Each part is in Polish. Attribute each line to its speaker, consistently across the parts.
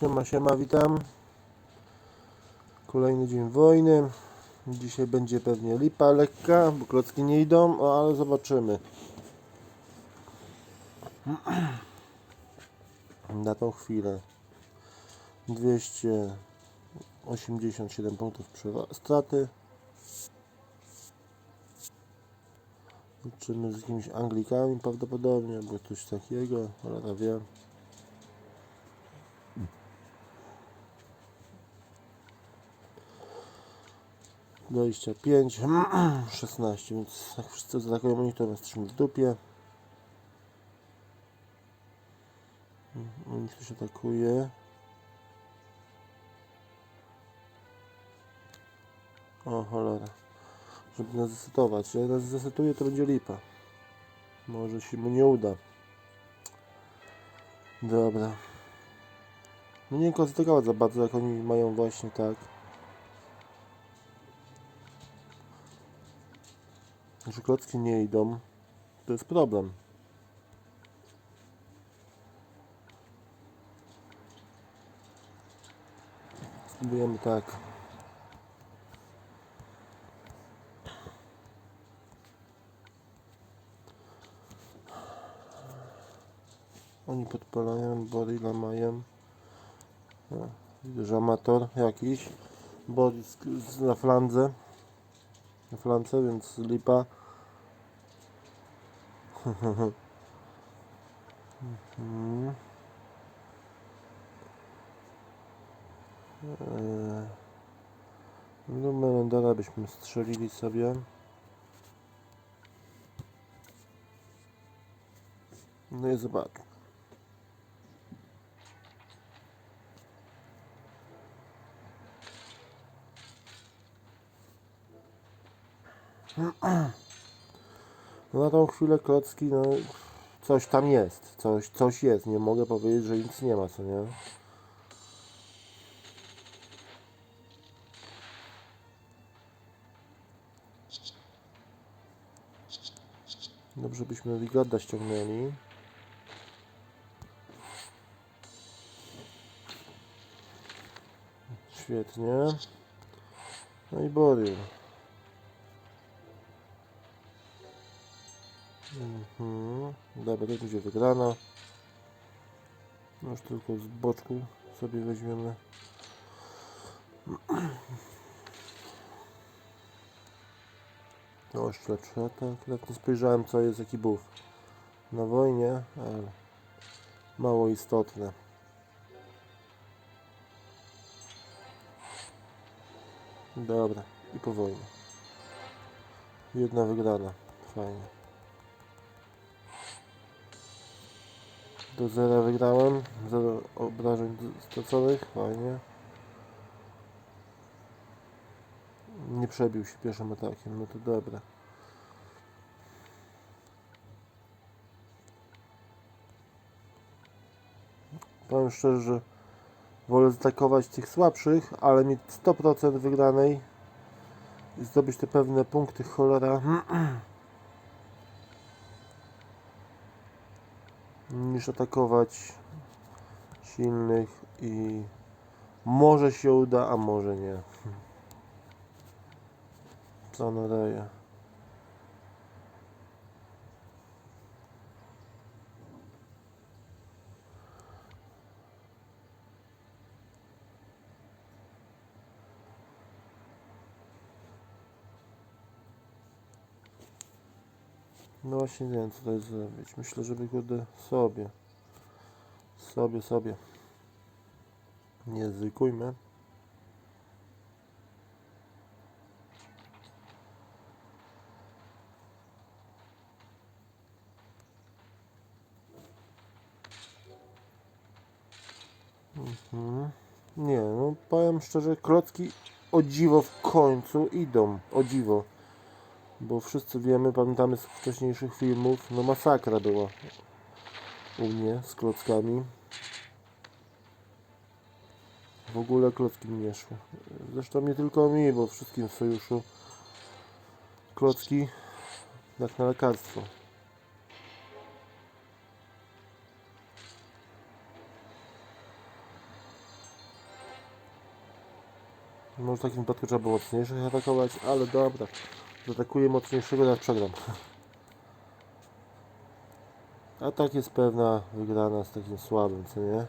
Speaker 1: Siema, siema, witam. Kolejny dzień wojny. Dzisiaj będzie pewnie lipa lekka, bo klocki nie idą, o, ale zobaczymy. Na tą chwilę 287 punktów straty. Liczymy z jakimiś Anglikami prawdopodobnie, albo coś takiego, cholera wie. 25, 16, więc jak wszyscy zaatakują oni, to jesteśmy w dupie. On ktoś atakuje. O cholera. Żeby nas zesetować. Jak nas zesetuje, to będzie lipa. Może się mu nie uda. Dobra. No nie koncentrować za bardzo, jak oni mają właśnie tak. Że klocki nie idą, to jest problem. Spróbujemy tak. Oni podpalają, Borila mają. Widzę, że amator jakiś. Boris na flandze. Na flance, więc lipa. Mhm. Eee, No Melendara byśmy strzelili sobie. No i zobacz. na tą chwilę klocki, no coś tam jest, coś, coś jest, nie mogę powiedzieć, że nic nie ma, co nie? Dobrze byśmy Wigarda ściągnęli. Świetnie. No i Boryl. Mhm. Dobra, to będzie wygrana. Już tylko z boczku sobie weźmiemy. O, śledczy atak. Akurat nie spojrzałem co jest jaki buff. Na wojnie, ale mało istotne. Dobra, i po wojnie. Jedna wygrana. Fajnie. Do zera wygrałem. Zero obrażeń straconych. Fajnie. Nie przebił się pierwszym atakiem. No to dobra. Powiem szczerze, że wolę zaatakować tych słabszych, ale mieć 100% wygranej i zdobyć te pewne punkty cholera. niż atakować silnych i może się uda, a może nie. Co ona daje? No właśnie nie wiem co tutaj zrobić. Myślę, żeby kurde sobie. Sobie, sobie. Nie zrykujmy. Mhm. Nie, no powiem szczerze, klocki o dziwo w końcu idą. O dziwo. Bo wszyscy wiemy, pamiętamy z wcześniejszych filmów, no masakra była u mnie z klockami. W ogóle klocki mi nie szły. Zresztą nie tylko mi, bo wszystkim w sojuszu klocki jak na lekarstwo. Może w takim wypadku trzeba było mocniejszych atakować, ale dobra. Zaatakuję mocniejszego, teraz przegram. A tak jest pewna wygrana z takim słabym, co nie?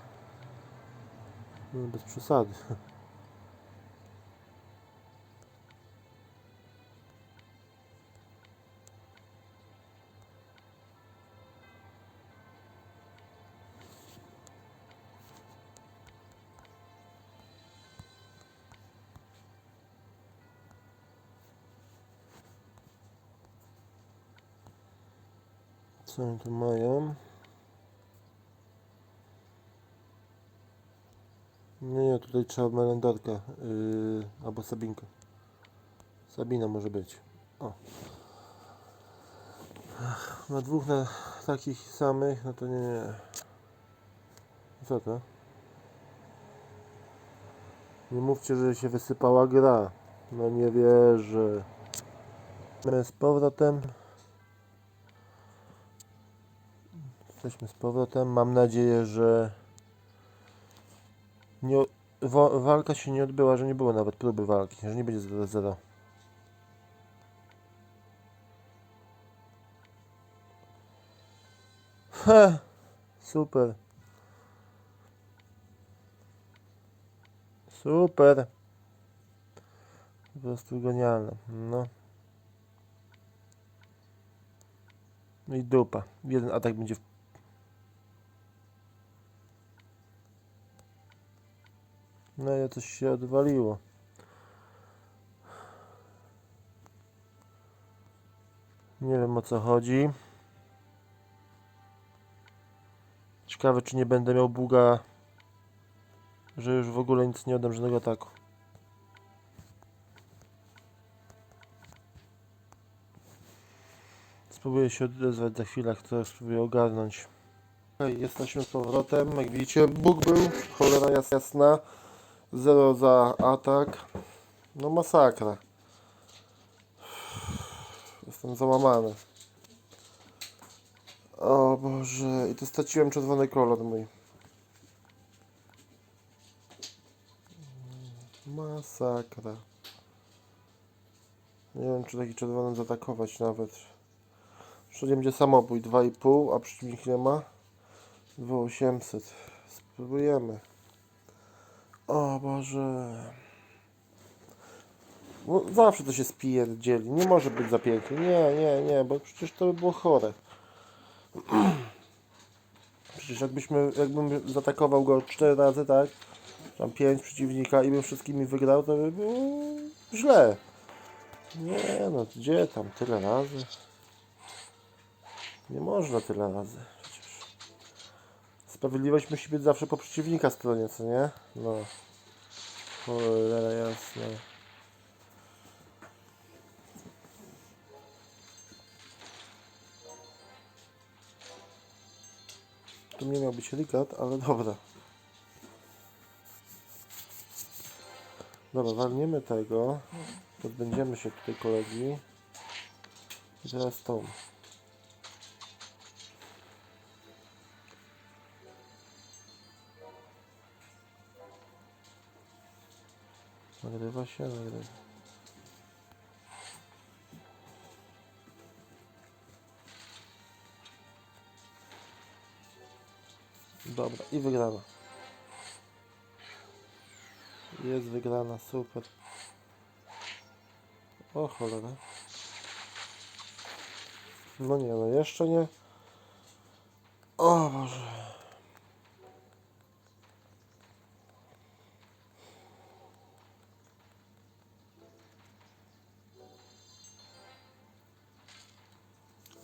Speaker 1: No, bez przesady. Co oni tu mają? Nie, nie, tutaj trzeba melendarka yy, albo Sabinka. Sabina może być. O. Na dwóch na takich samych, no to nie, nie. Co to? Nie mówcie, że się wysypała gra. No nie wierzę. Z powrotem. Jesteśmy z powrotem. Mam nadzieję, że nie, wa- walka się nie odbyła, że nie było nawet próby walki, że nie będzie 0-0. Ha! Super. Super. Po prostu genialne. No. No i dupa. Jeden atak będzie w No i coś się odwaliło. Nie wiem o co chodzi. Ciekawe czy nie będę miał buga, że już w ogóle nic nie oddam żadnego ataku. Spróbuję się odezwać za chwilę, to spróbuję ogarnąć. Okej, jesteśmy z powrotem. Jak widzicie, Bóg był, cholera jas- jasna. Zero za atak. No masakra. Jestem załamany. O Boże, i to straciłem czerwony kolor mój. Masakra. Nie wiem, czy taki czerwony zaatakować nawet. Wszędzie będzie samobój 2,5, a przeciwnik nie ma. 2800. Spróbujemy. O Boże. No, zawsze to się spierdzieli. Nie może być za pięknie. Nie, nie, nie, bo przecież to by było chore. Przecież jakbyśmy, jakbym zaatakował go 4 razy, tak? Tam 5 przeciwnika i bym wszystkimi wygrał, to by było źle. Nie no, gdzie tam tyle razy? Nie można tyle razy. Sprawiedliwość musi być zawsze po przeciwnika stronie, co nie? No. Cholera jasne. Tu nie miał być rikat, ale dobra. Dobra, walniemy tego. Pozbędziemy się tutaj kolegi. I teraz tą. Nagrywa się, nagrywa. Dobra, i wygrana. Jest wygrana, super. O cholera. No nie, no jeszcze nie. O Boże.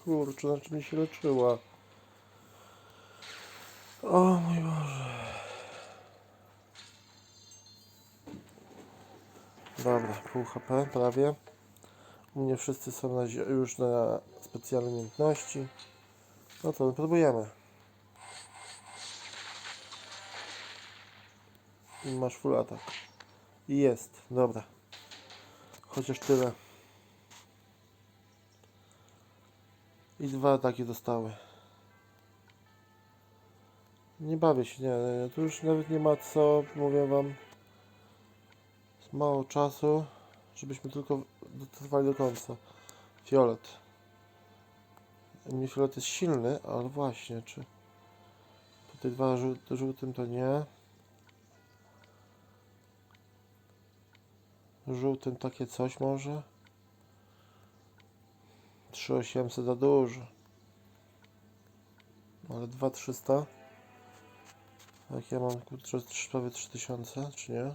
Speaker 1: Kurczę, na czym się leczyła. O mój Boże. Dobra, pół HP prawie. U mnie wszyscy są na, już na specjalne umiejętności. No to próbujemy. I masz full atak. I jest, dobra. Chociaż tyle. I dwa ataki zostały. Nie bawię się, nie, nie. Tu już nawet nie ma co, mówię wam. Mało czasu, żebyśmy tylko dotrwali do końca. Fiolet. Nie fiolet jest silny, ale właśnie, czy... Tutaj dwa żół- żółtym to nie. Żółtym takie coś może. 3800 za dużo. Ale 2300. Jak ja mam kurczę prawie 3000, czy nie?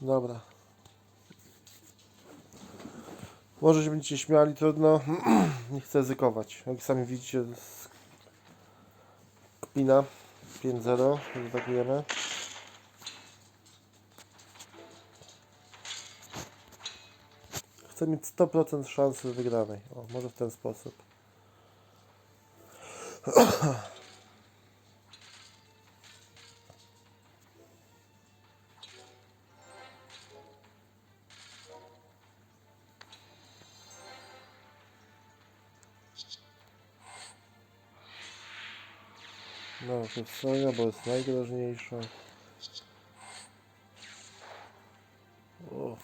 Speaker 1: Dobra. Może się będziecie śmiali, trudno. Nie chcę ryzykować. Jak sami widzicie, z kpina 5-0. Atakujemy. Chcę mieć 100% szansy wygranej. O, może w ten sposób. To soja, bo jest najgroźniejsza. O.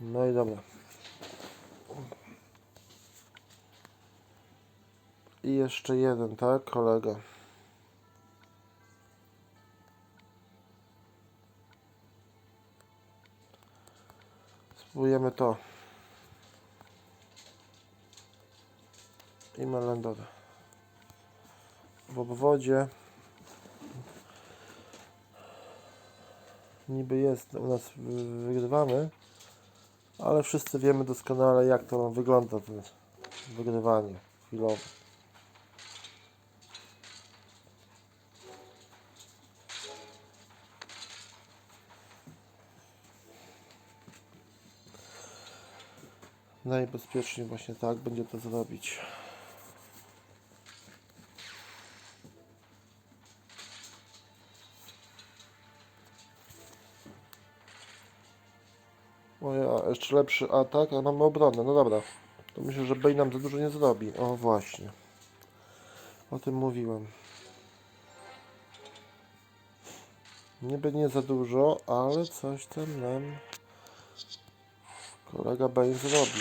Speaker 1: No i dobra. I jeszcze jeden, tak, kolega. Spróbujemy to. I melendowe. W obwodzie niby jest, u nas wy- wygrywamy, ale wszyscy wiemy doskonale jak to wygląda to wygrywanie chwilowe. Najbezpieczniej właśnie tak będzie to zrobić. O ja, jeszcze lepszy atak, a mamy obronę. No dobra. To myślę, że Bane nam za dużo nie zrobi. O właśnie. O tym mówiłem. Niby nie za dużo, ale coś tam nam kolega Bane zrobi.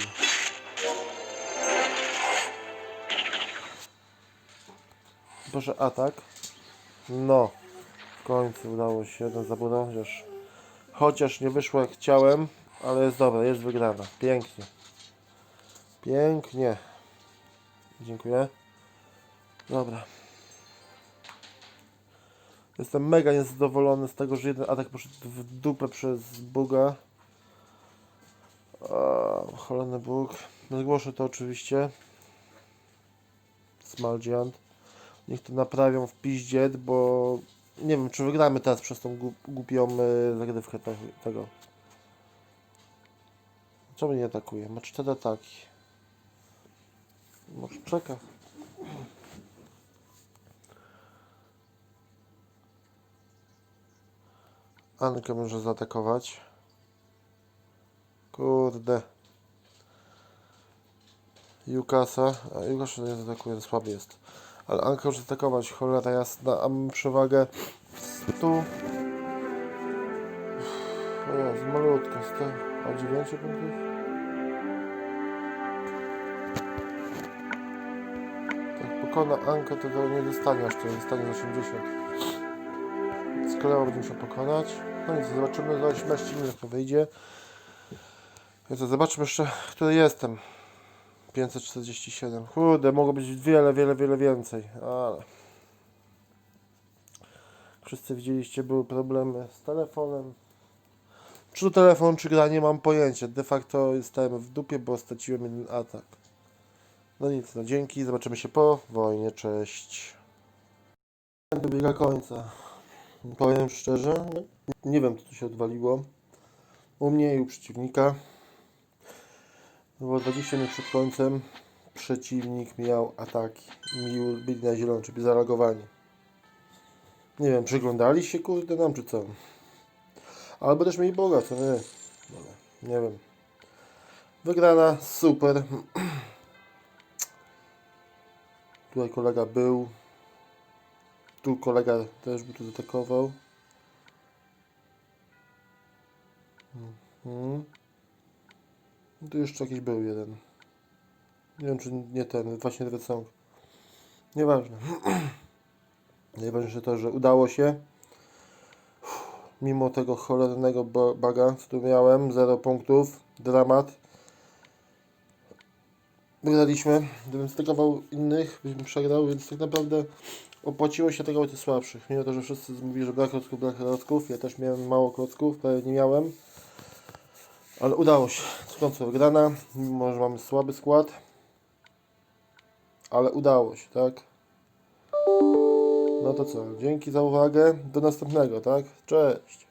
Speaker 1: Proszę atak. No. W końcu udało się jeden zabudał, chociaż Chociaż nie wyszło jak chciałem, ale jest dobra, jest wygrana. Pięknie. Pięknie. Dziękuję. Dobra. Jestem mega niezadowolony z tego, że jeden atak poszedł w dupę przez buga. O, cholerny bóg. Zgłoszę to oczywiście. Small Giant. Niech to naprawią w piździet, bo nie wiem, czy wygramy teraz przez tą głup- głupią y, zagrywkę te, tego. Czemu nie atakuje? Ma cztery ataki. Może czeka. Ankę może zaatakować. Kurde. Jukasa. A Jukasz nie zaatakuje, słaby jest. Ale Anka może atakować, cholera jasna, a mamy przewagę 100. O Jezu, malutko, 100. A 9 punktów? Jak pokona Ankę, to, nie dostanie aż tyle, dostanie z 80. Więc Kleo będzie musiał pokonać. No nic, zobaczymy za 18 minut to wyjdzie. Więc zobaczmy jeszcze, który jestem. 547. Kurde, mogło być wiele, wiele, wiele więcej, ale. Wszyscy widzieliście, były problemy z telefonem. Czy to telefon, czy gra, nie mam pojęcia. De facto jestem w dupie, bo straciłem jeden atak. No nic, no dzięki, zobaczymy się po wojnie, cześć. Dobiega końca. Powiem szczerze, nie wiem co tu się odwaliło. U mnie i u przeciwnika. Było 20 minut przed końcem. Przeciwnik miał ataki. Mi byli na zielono, czyli zareagowani. Nie wiem, przyglądali się kurde nam, czy co? Albo też mieli Boga, co nie? Dobra, nie wiem. Wygrana, super. Tutaj kolega był. Tu kolega też by tu zaatakował. Mhm. Tu jeszcze jakiś był jeden. Nie wiem, czy nie ten, właśnie ten. Nieważne. Najważniejsze to, że udało się. Mimo tego cholernego ba- baga, co tu miałem, 0 punktów, dramat. Wygraliśmy. Gdybym stykował innych, byśmy przegrał, więc tak naprawdę opłaciło się tego tych słabszych. Mimo to, że wszyscy mówili, że brak klocków, brak klocków. Ja też miałem mało klocków, prawie nie miałem. Ale udało się. W końcu wygrana, mimo że mamy słaby skład. Ale udało się, tak? No to co, dzięki za uwagę. Do następnego, tak? Cześć.